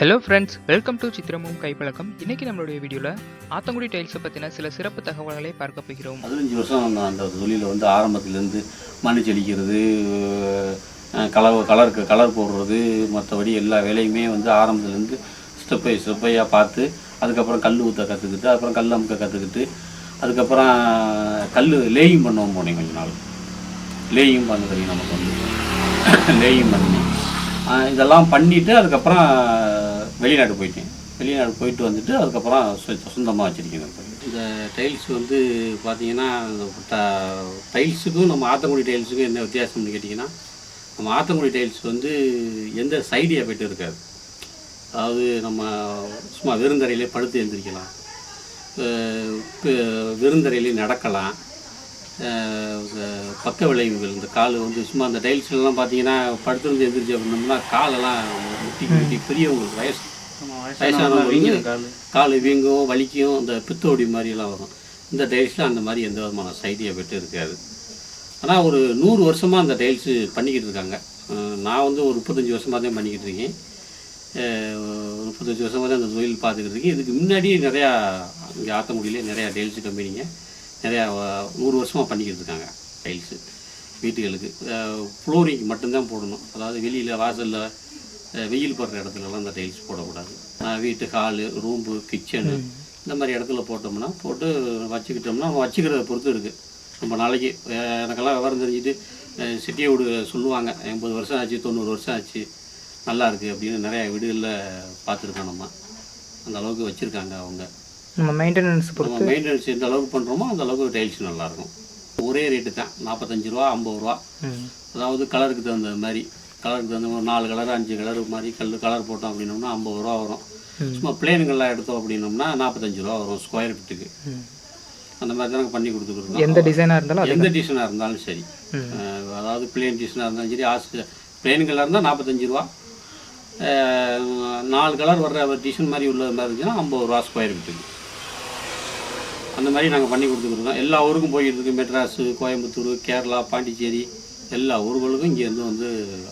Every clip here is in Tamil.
ஹலோ ஃப்ரெண்ட்ஸ் வெல்கம் டு சித்திரமும் கைப்பழக்கம் இன்னைக்கு நம்மளுடைய வீடியோவில் ஆத்தங்குடி டைல்ஸை பற்றின சில சிறப்பு தகவல்களை பார்க்க போகிறோம். பதினஞ்சு வருஷம் நான் அந்த தொழிலில் வந்து ஆரம்பத்துலேருந்து மண்ணு செடிக்கிறது கலர் கலருக்கு கலர் போடுறது மற்றபடி எல்லா வேலையுமே வந்து ஆரம்பத்துலேருந்து ஸ்டெப் பை ஸ்டெப்பையாக பார்த்து அதுக்கப்புறம் கல் ஊற்ற கற்றுக்கிட்டு அப்புறம் கல் அமுக்க கற்றுக்கிட்டு அதுக்கப்புறம் கல் லேயிங் பண்ணுவோம் போனேன் கொஞ்ச நாள். லேயிங் பண்ண தெரியும் நமக்கு வந்து லேயிங் பண்ணி இதெல்லாம் பண்ணிவிட்டு அதுக்கப்புறம் வெளிநாடு போயிட்டேன். வெளிநாடு போயிட்டு வந்துட்டு அதுக்கப்புறம் சொந்தமாக வச்சுருக்கேன் இந்த டைல்ஸ் வந்து பார்த்தீங்கன்னா ட- டைல்ஸுக்கும் நம்ம ஆத்தங்குடி டைல்ஸுக்கும் என்ன வித்தியாசம்னு கேட்டிங்கன்னா நம்ம ஆத்தங்குடி டைல்ஸ் வந்து எந்த சைடு எஃபெக்ட் இருக்காது. அதாவது நம்ம சும்மா வெறுந்தரையிலே படுத்து எழுந்திரிக்கலாம். அஹ் நடக்கலாம். இந்த பக்க விளைவுகள் இந்த கால் வந்து சும்மா அந்த டைல்ஸ்லாம் பார்த்தீங்கன்னா படுத்துருந்து எழுந்திரிச்சு அப்படின்னோம்னா காலெல்லாம் முட்டி முட்டி பெரியவங்களுக்கு வயசு வயசானவங்களுக்கு கால். வீங்கும் வலிக்கும் இந்த பித்தோடி மாதிரிலாம் வரும். இந்த டைல்ஸில் அந்த மாதிரி எந்த விதமான சைடு எஃபெக்ட் இருக்காது. ஆனால் ஒரு நூறு வருஷமாக அந்த டைல்ஸு பண்ணிக்கிட்டு இருக்காங்க. நான் வந்து ஒரு முப்பத்தஞ்சு வருஷமாக தான் பண்ணிக்கிட்டு இருக்கேன். முப்பத்தஞ்சு வருஷமாக தான் அந்த தொழில் பார்த்துக்கிட்டு இருக்கேன். இதுக்கு முன்னாடி நிறையா இங்கே ஆத்தங்குடியிலே நிறையா டைல்ஸ் கம்பெனிங்க நிறையா நூறு வருஷமாக பண்ணிக்கிட்டு இருக்காங்க டைல்ஸு வீட்டுகளுக்கு ஃப்ளோரிங் மட்டும்தான் போடணும். அதாவது வெளியில் வாசலில் வெயில் படுற இடத்துலலாம் அந்த டைல்ஸ் போடக்கூடாது. வீட்டு ஹாலு ரூம்பு கிச்சனு இந்த மாதிரி இடத்துல போட்டோம்னா போட்டு வச்சுக்கிட்டோம்னா நம்ம வச்சுக்கிறத பொறுத்து இருக்குது ரொம்ப நாளைக்கு எனக்கெல்லாம் விவரம் தெரிஞ்சுட்டு சிட்டியை வீடு சொல்லுவாங்க எண்பது வருஷம் ஆச்சு தொண்ணூறு வருஷம் ஆச்சு நல்லா இருக்குது அப்படின்னு நிறையா வீடுகளில் பார்த்துருக்கோம் நம்ம. அந்த அளவுக்கு வச்சுருக்காங்க அவங்க. நம்ம மெயின்டெனன்ஸ் நம்ம மெயின்டெனன்ஸ் எந்த அளவுக்கு பண்ணுறோமோ அந்த அளவுக்கு டைல்ஸ் நல்லாயிருக்கும் ஒரே ரேட்டு தான். நாற்பத்தஞ்சு ரூபா ஐம்பது ரூபா. அதாவது கலருக்கு தகுந்த மாதிரி. கலருக்கு தகுந்த மாதிரி நாலு கலர் அஞ்சு கலர் மாதிரி கல் கலர் போட்டோம் அப்படின்னோம்னா ஐம்பது ரூபா வரும். சும்மா பிளேனுங்கள்லாம் எடுத்தோம் அப்படின்னோம்னா நாற்பத்தஞ்சு ரூபா வரும் ஸ்கொயர் ஃபீட்டுக்கு. அந்த மாதிரி தான் பண்ணி கொடுத்துருக்கோம் எந்த டிசைனாக இருந்தாலும் எந்த டிசைனாக இருந்தாலும் சரி. அதாவது பிளேன் டிசைனாக இருந்தாலும் சரி ஆசு பிளேனுங்களாக இருந்தால் நாற்பத்தஞ்சு ரூபா. நாலு கலர் வர்ற டிசைன் மாதிரி உள்ள மாதிரி இருந்துச்சுன்னா ஐம்பது ரூபா ஸ்கொயர் ஃபீட்டுக்கு. அந்த மாதிரி நாங்கள் பண்ணி கொடுத்துருக்கோம் எல்லா ஊருக்கும் போயிட்டு இருக்கு. மெட்ராஸு கோயம்புத்தூர் கேரளா பாண்டிச்சேரி எல்லா ஊர்களுக்கும் இங்கேருந்து வந்து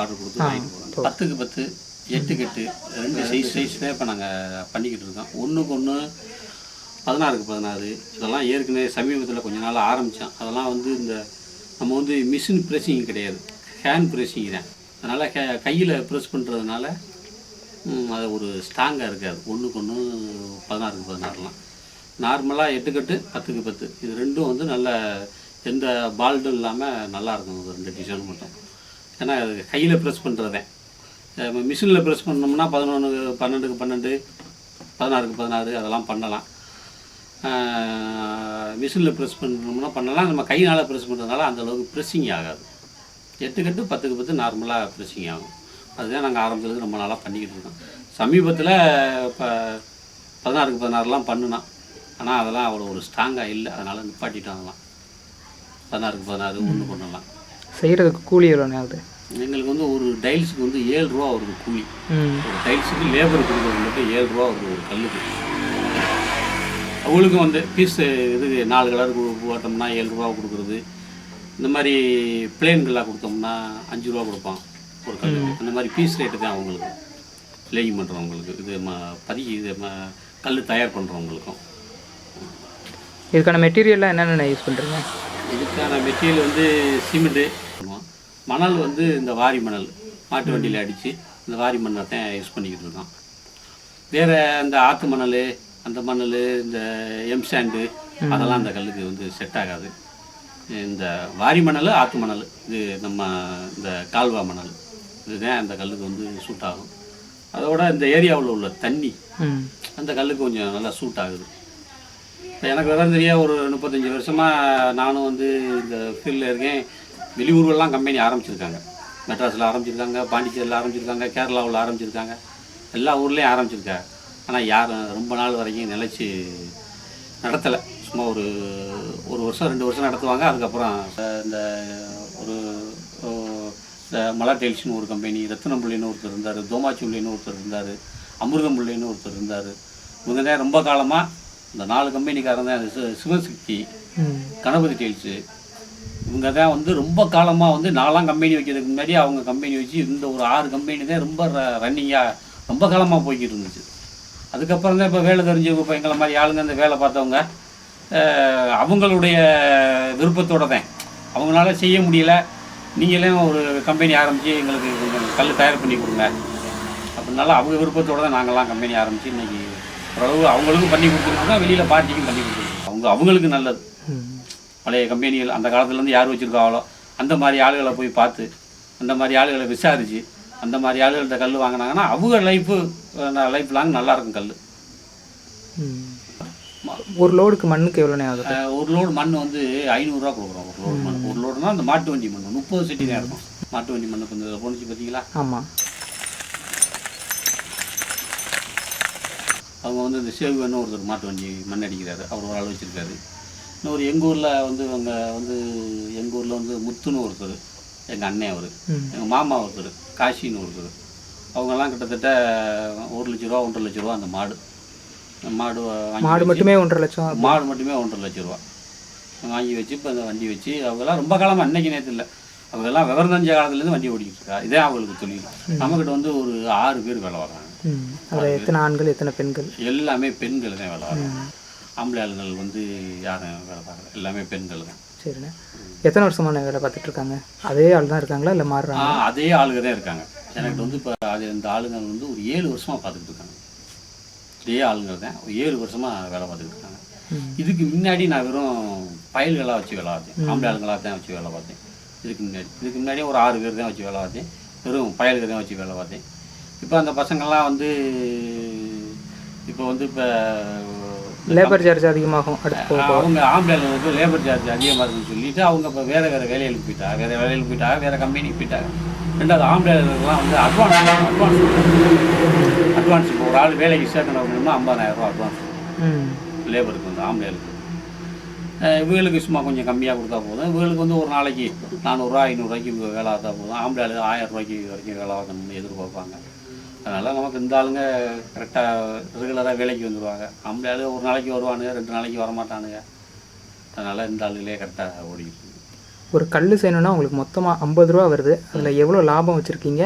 ஆர்டர் கொடுத்து வாங்கிட்டு போகிறோம் பத்துக்கு பத்து எட்டுக்கு எட்டு ரெண்டு சைஸ் சைஸ் தான் இப்போ நாங்கள் பண்ணிக்கிட்டு இருக்கோம். ஒன்றுக்கு ஒன்று பதினாறுக்கு பதினாறு. இதெல்லாம் ஏற்கனவே சமீபத்தில் கொஞ்ச நாள் ஆரம்பித்தோம் அதெல்லாம் வந்து இந்த நம்ம வந்து மிஷின் ப்ரெஸ்ஸிங் கிடையாது. ஹேண்ட் ப்ரெஸ்ஸிங் தான். அதனால் கே கையில் ப்ரெஸ் பண்ணுறதுனால அது ஒரு ஸ்ட்ராங்காக இருக்காது. ஒன்றுக்கு ஒன்று பதினாறுக்கு பதினாறுலாம். நார்மலாக எட்டுக்கட்டு பத்துக்கு பத்து. இது ரெண்டும் வந்து நல்ல எந்த பால்டும் இல்லாமல் நல்லாயிருக்கும் அது ரெண்டு டிசைன் மட்டும். ஏன்னா அது கையில் ப்ரெஸ் பண்ணுறதே மிஷினில் ப்ரெஸ் பண்ணோம்னா பதினொன்று பன்னெண்டுக்கு பன்னெண்டு பதினாறுக்கு பதினாறு அதெல்லாம் பண்ணலாம். மிஷினில் ப்ரெஸ் பண்ணோம்னா பண்ணலாம். நம்ம கையினால் ப்ரெஸ் பண்ணுறதுனால அந்தளவுக்கு ப்ரெஸ்ஸிங் ஆகாது. எட்டுக்கெட்டு பத்துக்கு பத்து நார்மலாக ப்ரெஸ்ஸிங் ஆகும். அதுதான் நாங்கள் ஆரம்பத்துலேருந்து ரொம்ப நாளாக பண்ணிக்கிட்டு இருக்கோம். சமீபத்தில் இப்போ பதினாறுக்கு பதினாறுலாம் பண்ணினோம். ஆனால் அதெல்லாம் அவ்வளோ ஒரு ஸ்ட்ராங்காக இல்லை. அதனால் நிப்பாட்டிட்டோம் அதெல்லாம். பதினாறுக்கு பதினாறு ஒன்று பண்ணலாம் செய்கிறதுக்கு கூலி எவ்வளோ எங்களுக்கு வந்து ஒரு டைல்ஸுக்கு வந்து ஏழு ரூபா வருது கூலி. ஒரு டைல்ஸுக்கு லேபர் கொடுக்குறது மட்டும் ஏழு ரூபா வருது ஒரு கல்லுக்கு. அவங்களுக்கும் வந்து பீஸ் இது நாலு கலர் போட்டோம்னா ஏழு ரூபா கொடுக்குறது. இந்த மாதிரி பிளேன்கள்லாம் கொடுத்தோம்னா அஞ்சு ரூபா கொடுப்பான் ஒரு கல் அந்த மாதிரி பீஸ் ரேட்டு தான் அவங்களுக்கு. லேயிங் பண்ணுறவங்களுக்கு இது ம பதி இது ம கல் தயார் பண்ணுறவங்களுக்கும் இதுக்கான மெட்டீரியல்லாம் என்னென்ன யூஸ் பண்ணுறீங்க இதுக்கான மெட்டீரியல் வந்து சிமெண்ட்டு. மணல் வந்து இந்த வாரி மணல் மாட்டு வண்டியில் அடித்து இந்த வாரி மண்ணை தான் யூஸ் பண்ணிக்கிட்டு இருக்கோம் வேறு இந்த ஆற்று மணல் அந்த மணல் இந்த எம் சாண்டு அதெல்லாம் அந்த கல்லுக்கு வந்து செட் ஆகாது. இந்த வாரி மணல் ஆற்று மணல் இது நம்ம இந்த கால்வா மணல் இதுதான் அந்த கல்லுக்கு வந்து சூட் ஆகும். அதோட இந்த ஏரியாவில் உள்ள தண்ணி அந்த கல்லுக்கு கொஞ்சம் நல்லா சூட் ஆகுது. எனக்கு விவரம் தெரிய ஒரு முப்பத்தஞ்சு வருஷமாக நானும் வந்து இந்த ஃபீல்டில் இருக்கேன். வெளியூர்கள்லாம் கம்பெனி ஆரம்பிச்சிருக்காங்க. மெட்ராஸில் ஆரம்பிச்சிருக்காங்க பாண்டிச்சேரியில் ஆரம்பிச்சிருக்காங்க கேரளாவில் ஆரம்பிச்சிருக்காங்க. எல்லா ஊர்லேயும் ஆரம்பிச்சிருக்காங்க. ஆனால் யாரும் ரொம்ப நாள் வரைக்கும் நிலச்சி நடத்தலை. சும்மா ஒரு ஒரு வருஷம் ரெண்டு வருஷம் நடத்துவாங்க. அதுக்கப்புறம் இந்த ஒரு இந்த மலர் டெல்ஸ்னு ஒரு கம்பெனி ரத்தினம்பிள்ளைன்னு ஒருத்தர் இருந்தார் தோமாச்சுள்ளின்னு ஒருத்தர் இருந்தார் அமிர்தம்புள்ளின்னு ஒருத்தர் இருந்தார். இவங்க தான் ரொம்ப காலமாக இந்த நாலு கம்பெனிக்காரன் தான் சி- சிவசக்தி கணபதி டைல்ஸு இவங்க தான் வந்து ரொம்ப காலமாக வந்து நாலாம் கம்பெனி வைக்கிறதுக்கு முன்னாடி அவங்க கம்பெனி வச்சு இந்த ஒரு ஆறு கம்பெனி தான் ரொம்ப ரன்னிங்காக ரொம்ப காலமாக போய்கிட்டு இருந்துச்சு. அதுக்கப்புறம் தான் இப்போ வேலை தெரிஞ்சவங்க இப்போ எங்களை மாதிரி ஆளுங்க அந்த வேலை பார்த்தவங்க அவங்களுடைய விருப்பத்தோட தான். அவங்களால செய்ய முடியல. நீங்களே ஒரு கம்பெனி ஆரம்பித்து எங்களுக்கு கொஞ்சம் கல் தயார் பண்ணி கொடுங்க. அப்படினால அவங்க விருப்பத்தோட தான் நாங்கள்லாம் கம்பெனி ஆரம்பித்து இன்னைக்கு ஓரளவு அவங்களுக்கும் பண்ணி கொடுத்துருக்கோம் வெளியில் பார்ட்டிக்கும் பண்ணி கொடுத்துருக்கோம் அவங்க அவங்களுக்கு நல்லது. பழைய கம்பெனிகள் அந்த காலத்துலேருந்து யார் வச்சுருக்காங்களோ அந்த மாதிரி ஆளுகளை போய் பார்த்து அந்த மாதிரி ஆளுகளை விசாரித்து அந்த மாதிரி ஆளுகள்கிட்ட கல் வாங்கினாங்கன்னா அவங்க லைஃபு லைஃப் லாங் நல்லாயிருக்கும் கல். ஒரு லோடுக்கு மண்ணுக்கு ஆகுது? ஒரு லோடு மண் வந்து ஐநூறுரூவா கொடுக்குறோம் ஒரு லோடு மண் ஒரு லோடுனா அந்த மாட்டு வண்டி மண் முப்பது செட்டி தான் இருக்கும். மாட்டு வண்டி மண் கொஞ்சம் போணுச்சு பார்த்தீங்களா? ஆமாம் அவங்க வந்து இந்த சேவுன்னு ஒருத்தர் மாட்டு வண்டி மண் அடிக்கிறாரு. அவர் ஒரு ஆள் வச்சுருக்காரு. இன்னொரு எங்கள் ஊரில் வந்து அவங்க வந்து எங்கள் ஊரில் வந்து முத்துன்னு ஒருத்தர். எங்கள் அண்ணன் அவர். எங்கள் மாமா ஒருத்தர். காசின்னு ஒருத்தர். அவங்கெல்லாம் கிட்டத்தட்ட ஒரு லட்ச ரூபா ஒன்றரை லட்ச ரூபா அந்த மாடு. மாடு மாடு மட்டுமே ஒன்றரை லட்சம் மாடு மட்டுமே ஒன்றரை லட்ச ரூபா. வாங்கி வச்சு இப்போ அந்த வண்டி வச்சு அவங்கெல்லாம் ரொம்ப காலமாக அன்னைக்கு நேரத்தில் இல்லை. அவங்கெல்லாம் விவரம் தெரிஞ்ச காலத்துலேருந்து வண்டி ஓடிக்கிட்டு இருக்கா. இதே அவங்களுக்கு தொழில் நம்மக்கிட்ட வந்து ஒரு ஆறு பேர் வேலை வர்றாங்க ம் அதில் எத்தனை ஆண்கள் எத்தனை பெண்கள்? எல்லாமே பெண்கள் தான் வேலை வர்றாங்க ஆம்பளை ஆளுங்கள் வந்து யாரும் வேலை பார்க்கல. எல்லாமே பெண்கள் தான். சரிண்ணே. எத்தனை வருஷமான வேலை பார்த்துட்டு இருக்காங்க? அதே ஆள் தான் இருக்காங்களா? இல்லை மாறுறாங்க அதே ஆளுங்க தான் இருக்காங்க. எனக்கு வந்து இப்போ அது இந்த ஆளுங்க வந்து ஒரு ஏழு வருஷமாக பார்த்துக்கிட்டு இருக்காங்க. இதே ஆளுங்க தான் ஒரு ஏழு வருஷமாக வேலை பார்த்துக்கிட்டு இருக்காங்க. இதுக்கு முன்னாடி நான் வெறும் பயல்களாக வச்சு வேலை பார்த்தேன். ஆம்பளை ஆளுங்களாக தான் வச்சு வேலை பார்த்தேன். இதுக்கு முன்னாடி இதுக்கு முன்னாடி ஒரு ஆறு பேர் தான் வச்சு வேலை பார்த்தேன். வெறும் பயல்கள் தான் வச்சு வேலை பார்த்தேன். இப்போ அந்த பசங்கள்லாம் வந்து இப்போ வந்து இப்போ லேபர் சார்ஜ் அதிகமாகும் அடுத்து அவங்க ஆம்பளை ஆளுங்களுக்கு லேபர் சார்ஜ் அதிகமாக இருக்குன்னு சொல்லிட்டு அவங்க இப்போ வேறு வேறு வேலைகளுக்கு போயிட்டாங்க வேறு வேலைகளுக்கு போயிட்டாங்க வேறு கம்பெனிக்கு போயிட்டாங்க. ரெண்டாவது ஆம்பளை ஆளுங்களுக்குலாம் வந்து அட்வான்ஸ் அட்வான்ஸ் அட்வான்ஸ் இப்போ ஒரு ஆள் வேலைக்கு சேர்க்கணும் அப்படின்னா ஐம்பதாயிரம் ரூபா அட்வான்ஸ் லேபருக்கு வந்து ஆம்பளைகளுக்கு அஹ் இவங்களுக்கு சும்மா கொஞ்சம் கம்மியாக கொடுத்தா போதும். இவங்களுக்கு வந்து ஒரு நாளைக்கு நானூறுரூவா ஐநூறுரூவாய்க்கு வேலை பார்த்தா போதும். ஆம்பளை ஆயிரம் ரூபாய்க்கு வரைக்கும் வேலை பார்க்கணும்னு எதிர்பார்ப்பாங்க. அதனால் நமக்கு இந்த ஆளுங்க கரெக்டாக ரெகுலராக வேலைக்கு வந்துடுவாங்க ஆம்பளை ஆளு ஒரு நாளைக்கு வருவானுங்க ரெண்டு நாளைக்கு வரமாட்டானுங்க. அதனால் இந்த ஆளுகளே கரெக்டாக ஓடிக்கிட்டு. ஒரு கல் செய்யணும்னா உங்களுக்கு மொத்தமாக ஐம்பது ரூபா வருது. அதில் எவ்வளோ லாபம் வச்சுருக்கீங்க?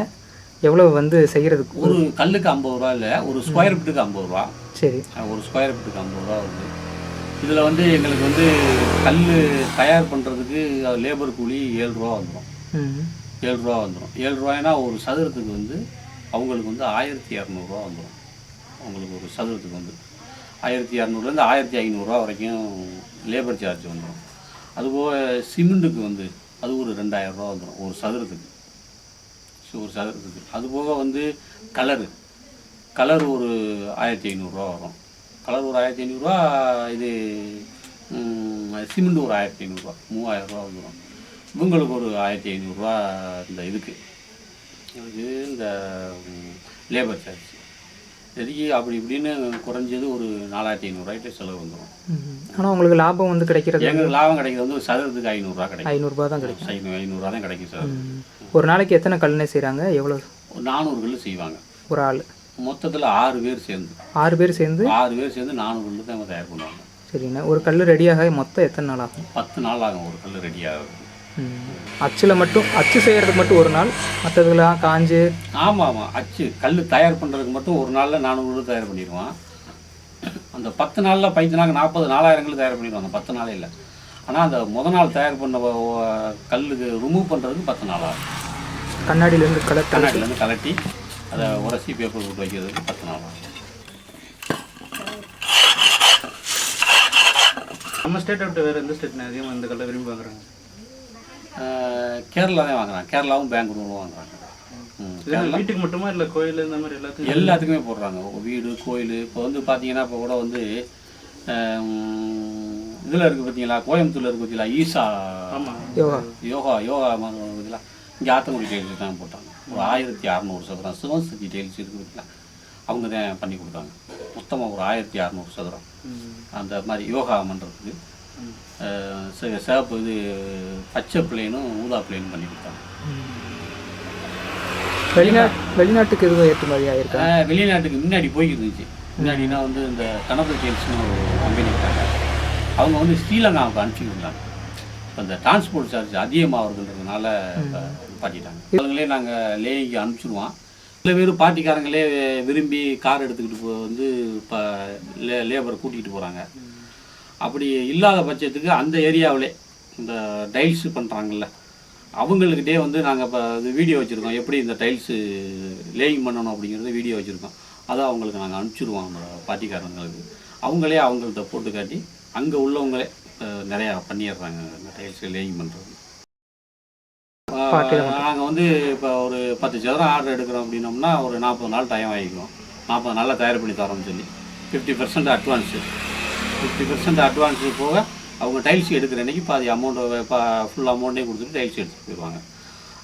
எவ்வளோ வந்து செய்கிறதுக்கு ஒரு கல்லுக்கு ஐம்பது ரூபா இல்லை ஒரு ஸ்கொயர் ஃபீட்டுக்கு ஐம்பது ரூபா. சரி. ஒரு ஸ்கொயர் ஃபீட்டுக்கு ஐம்பது ரூபா வருது. இதில் வந்து எங்களுக்கு வந்து கல் தயார் பண்ணுறதுக்கு லேபர் கூலி ஏழு ரூபா வந்துடும் ஏழு ரூபா வந்துடும் ஏழு ரூபாய்னா ஒரு சதுரத்துக்கு வந்து அவங்களுக்கு வந்து ஆயிரத்தி இரநூறுவா வந்துடும். அவங்களுக்கு ஒரு சதுரத்துக்கு வந்து. ஆயிரத்தி இரநூறுலேருந்து ஆயிரத்தி ஐநூறுரூவா வரைக்கும் லேபர் சார்ஜ் வந்துடும். அதுபோக சிமெண்ட்டுக்கு வந்து அது ஒரு ரெண்டாயிரரூவா வந்துடும். ஒரு சதுரத்துக்கு. ஸோ ஒரு சதுரத்துக்கு. அதுபோக வந்து கலரு கலர் ஒரு ஆயிரத்தி ஐநூறுரூவா வரும். கலர் ஒரு ஆயிரத்தி ஐநூறுரூவா இது சிமெண்ட் ஒரு ஆயிரத்தி ஐநூறுரூவா. மூவாயிரம் ரூபா வந்துடும். இவங்களுக்கு ஒரு ஆயிரத்தி ஐநூறுரூவா இந்த இதுக்கு. இது இந்த லேபர் சார்ஜ் எதுக்கு அப்படி இப்படின்னு குறைஞ்சது ஒரு நாலாயிரத்தி ஐநூறுரூவாய்ட்டு செலவு வந்துடும் ஆனால் உங்களுக்கு லாபம் வந்து கிடைக்கிறது எங்களுக்கு லாபம் கிடைக்கிறது வந்து சதுரத்துக்கு ஐநூறுரூவா கிடைக்கும். ஐநூறுரூபா தான் கிடைக்கும். ஐநூறு ஐநூறுரூவா தான் கிடைக்கும் சார். ஒரு நாளைக்கு எத்தனை கல்லுனே செய்கிறாங்க எவ்வளோ நானூறு கல்லு செய்வாங்க. ஒரு ஆள். மொத்தத்தில் ஆறு பேர் சேர்ந்து. ஆறு பேர் சேர்ந்து? ஆறு பேர் சேர்ந்து நானூறு கல்லு தான் தயார் பண்ணுவாங்க. சரிண்ணே. ஒரு கல் ரெடியாக மொத்தம் எத்தனை நாள் ஆகும்? பத்து நாள் ஆகும் ஒரு கல் ரெடி ஆகுது ம். அச்சில் மட்டும் அச்சு செய்கிறதுக்கு மட்டும் ஒரு நாள் மற்றதுலாம் காஞ்சு. ஆமாம் ஆமாம் அச்சு கல் தயார் பண்ணுறதுக்கு மட்டும் ஒரு நாளில் நானூறு தயார் பண்ணிடுவான். அந்த பத்து நாளில் பைத்து நாள் நாற்பது நாலாயிரம் கல்லு தயார் பண்ணிடுவாங்க பத்து நாளே இல்லை. ஆனால் அந்த முத நாள் தயார் பண்ண கல்லுக்கு ரிமூவ் பண்ணுறதுக்கு பத்து நாள் ஆகும். கண்ணாடியிலேருந்து கலர் கண்ணாடிலேருந்து கலட்டி அதை உரசி பேப்பர் போட்டு வைக்கிறதுக்கு பத்து நாள் ஆகும். நம்ம ஸ்டேட்டை விட்டு வேறு எந்த ஸ்டேட் அதிகமாக இந்த கல்லை விரும்பி அஹ் கேரளா தான் வாங்குறாங்க. கேரளாவும் பெங்களூரும் வாங்குறாங்க. வீட்டுக்கு மட்டுமா? இல்லை கோயில் இந்த மாதிரி எல்லாத்துக்கும்? எல்லாத்துக்குமே போடுறாங்க. வீடு கோயில். இப்போ வந்து பார்த்தீங்கன்னா இப்போ கூட வந்து இதில் இருக்குது பார்த்தீங்களா கோயம்புத்தூர்ல இருக்குது பார்த்தீங்களா ஈசா ஆமாம் யோகா. யோகா யோகா பார்த்தீங்களா இங்கே ஆத்தங்குடி டைல்ஸ் தான் போட்டாங்க. ஒரு ஆயிரத்தி அறநூறு சதுரம். சிவசக்தி டைல்ஸ் இருக்குது பார்த்தீங்களா அவங்க தான் பண்ணி கொடுத்தாங்க. மொத்தமாக ஒரு ஆயிரத்தி அறநூறு சதுரம். அந்த மாதிரி யோகா சே- சிவப்பு இது பச்சை பிளேனும் ஊதா பிளேனும் பண்ணி கொடுத்தாங்க. வெளிநாட்டு வெளிநாட்டுக்கு எதுவும் ஏற்றுமதி ஆயிருக்கா? ஆஹ் வெளிநாட்டுக்கு முன்னாடி போய்கிட்டு இருந்துச்சு முன்னாடினா வந்து இந்த கணபதி டெயில்ஸ்னு ஒரு கம்பெனி இருக்காங்க. அவங்க வந்து ஸ்ரீலங்காவுக்கு அனுப்பிச்சுருந்தாங்க இப்போ இந்த டிரான்ஸ்போர்ட் சார்ஜ் இப்போ பாட்டிட்டாங்க அவங்களே நாங்கள் லேனிக்கு அனுப்பிச்சிடுவோம் சில பேர் பார்ட்டிக்காரங்களே விரும்பி கார் எடுத்துக்கிட்டு போ வந்து இப்போ லே லேபரை கூட்டிகிட்டு போகிறாங்க அப்படி இல்லாத பட்சத்துக்கு அந்த ஏரியாவிலே இந்த டைல்ஸ் பண்ணுறாங்கல்ல அவங்கக்கிட்டே வந்து நாங்கள் இப்போ இது வீடியோ வச்சுருக்கோம். எப்படி இந்த டைல்ஸு லேயிங் பண்ணணும் அப்படிங்கிறது வீடியோ வச்சுருக்கோம். அதை அவங்களுக்கு நாங்கள் அனுப்பிச்சிடுவோம் நம்ம பார்ட்டிக்காரங்களுக்கு அவங்களே அவங்கள்ட்ட போட்டு காட்டி அங்கே உள்ளவங்களே நிறையா பண்ணிடுறாங்க இந்த டைல்ஸ் லேயிங் பண்ணுறது நாங்கள் வந்து இப்போ ஒரு பத்து சதுரம் ஆர்டர் எடுக்கிறோம் அப்படின்னோம்னா ஒரு நாற்பது நாள் டைம் ஆகிக்கும் நாற்பது நாளில் தயார் பண்ணி தரோம்னு சொல்லி fifty percent advance fifty percent advance போக அவங்க டைல்ஸ் எடுக்கிற அன்றைக்கி பாதி அமௌண்ட்டை ஃபுல் அமௌண்ட்டையும் கொடுத்துட்டு டைல்ஸ் எடுத்துகிட்டு போயிடுவாங்க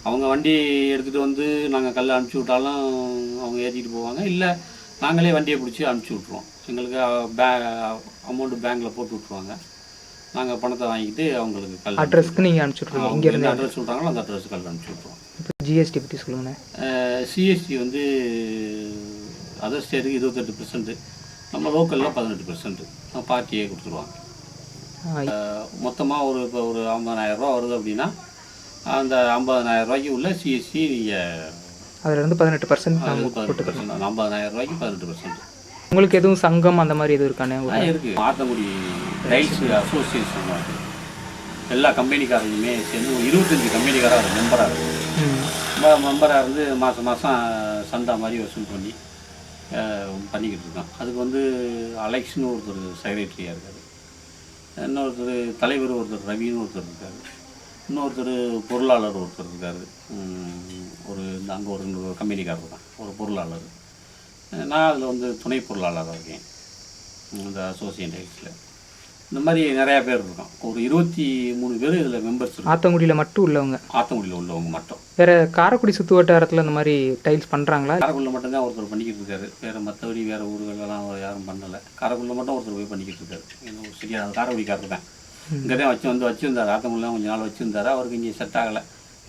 அவங்க வண்டி எடுத்துகிட்டு வந்து நாங்கள் கல் அனுப்பிச்சி விட்டாலும் அவங்க ஏற்றிட்டு போவாங்க. இல்லை நாங்களே வண்டியை பிடிச்சி அனுப்பிச்சி விட்ருவோம் எங்களுக்கு பே அமௌண்ட்டு பேங்க்கில் போட்டு விட்ருவாங்க நாங்கள் பணத்தை வாங்கிட்டு அவங்களுக்கு கல் அட்ரஸ்க்கு நீங்கள் அனுப்பிச்சுட்ருங்க அவங்க இங்கேருந்து எந்த அட்ரஸ் சொல்கிறாங்களோ அந்த அட்ரஸ் கல் அனுப்பிச்சி விட்ருவோம் இப்போ ஜிஎஸ்டி பற்றி சொல்லுங்கண்ணே. சிஎஸ்டி வந்து அதர் ஸ்டேட்டுக்கு இருபத்தெட்டு பெர்சன்ட்டு நம்ம லோக்கலில் பதினெட்டு பெர்சன்ட்டு பார்ட்டியே கொடுத்துருவாங்க. மொத்தமாக ஒரு இப்போ ஒரு 50000 ரூபா வருது அப்படின்னா அந்த 50000 ரூபாய்க்கு உள்ள சிஎஸ்டி நீங்கள் அதுலேருந்து பதினெட்டு பர்சன்ட் பதினெட்டு பெர்சன்ட் ஐம்பதாயிரம் ரூபாய்க்கு பதினெட்டு பெர்சன்ட் உங்களுக்கு எதுவும் சங்கம் அந்த மாதிரி எதுவும் இருக்கானே இருக்குது ஆத்தங்குடி டைல்ஸ் அசோசியேஷன் இருக்கு. எல்லா கம்பெனிக்காரங்களுமே சேர்ந்து ஒரு இருபத்தஞ்சி கம்பெனிக்காரர் அது மெம்பராக இருக்குது மெம்பராக இருந்து மாதம் மாதம் சந்தா மாதிரி வசூல் பண்ணி பண்ணிக்கிட்டு இருக்கான் அதுக்கு வந்து அலெக்ஸ்னு ஒருத்தர் செக்ரட்டரியாக இருக்கார். இன்னொருத்தர் தலைவர் ஒருத்தர் ரவின்னு ஒருத்தர் இருக்கார். இன்னொருத்தர் பொருளாளர் ஒருத்தர் இருக்கார். ஒரு இந்த அங்கே ஒரு இன்னொரு கம்பெனிக்காரர் தான் ஒரு பொருளாளர். நான் அதில் வந்து துணை பொருளாளராக இருக்கேன். இந்த அசோசியேட் டைல்ஸில் இந்த மாதிரி நிறையா பேர் இருக்கோம் ஒரு இருபத்தி மூணு பேர் இதில் மெம்பர்ஸ் இருக்கோம் ஆத்தங்குடியில் மட்டும் உள்ளவங்க? ஆத்தங்குடியில் உள்ளவங்க மட்டும். வேற காரைக்குடி சுற்று வட்டாரத்தில் இந்த மாதிரி டைல்ஸ் பண்ணுறாங்களா காரைக்குடியில் மட்டும்தான் ஒருத்தர் பண்ணிக்கிட்டு இருக்காரு. வேறு மற்றபடி வேறு ஊர்களெல்லாம் யாரும் பண்ணலை. காரைக்குடியில் மட்டும் ஒருத்தர் போய் பண்ணிக்கிட்டு இருக்காரு. என்ன ஒரு சரியா காரைக்குடிக்காரர் தான். இங்கே தான் வச்சு வந்து வச்சுருந்தார். ஆத்தங்குடிலாம் கொஞ்சம் நாள் வச்சுருந்தாரு. அவருக்கு இங்கே செட் ஆகலை.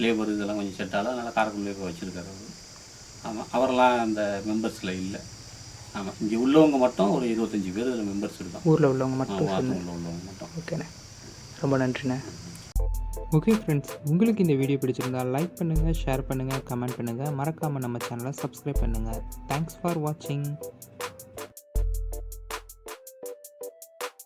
லேபர் இதெல்லாம் கொஞ்சம் செட் ஆகலை. அதனால் காரைக்குடியில் போய் வச்சுருக்காரு அவர். ஆமாம் அவரெல்லாம் அந்த மெம்பர்ஸில் இல்லை. ஆமாம் இங்கே உள்ளவங்க மட்டும் ஒரு இருபத்தஞ்சி பேர் இதில் மெம்பர்ஸ் இருக்கோம் ஊரில் உள்ளவங்க மட்டும் உள்ளவங்க மட்டும். ஓகேண்ணே. ரொம்ப நன்றிண்ணே. ஓகே ஃப்ரெண்ட்ஸ் உங்களுக்கு இந்த வீடியோ பிடிச்சிருந்தா லைக் பண்ணுங்கள் ஷேர் பண்ணுங்கள் கமெண்ட் பண்ணுங்கள் மறக்காமல் நம்ம சேனலை சப்ஸ்கிரைப் பண்ணுங்கள் தேங்க்ஸ் ஃபார் வாட்சிங்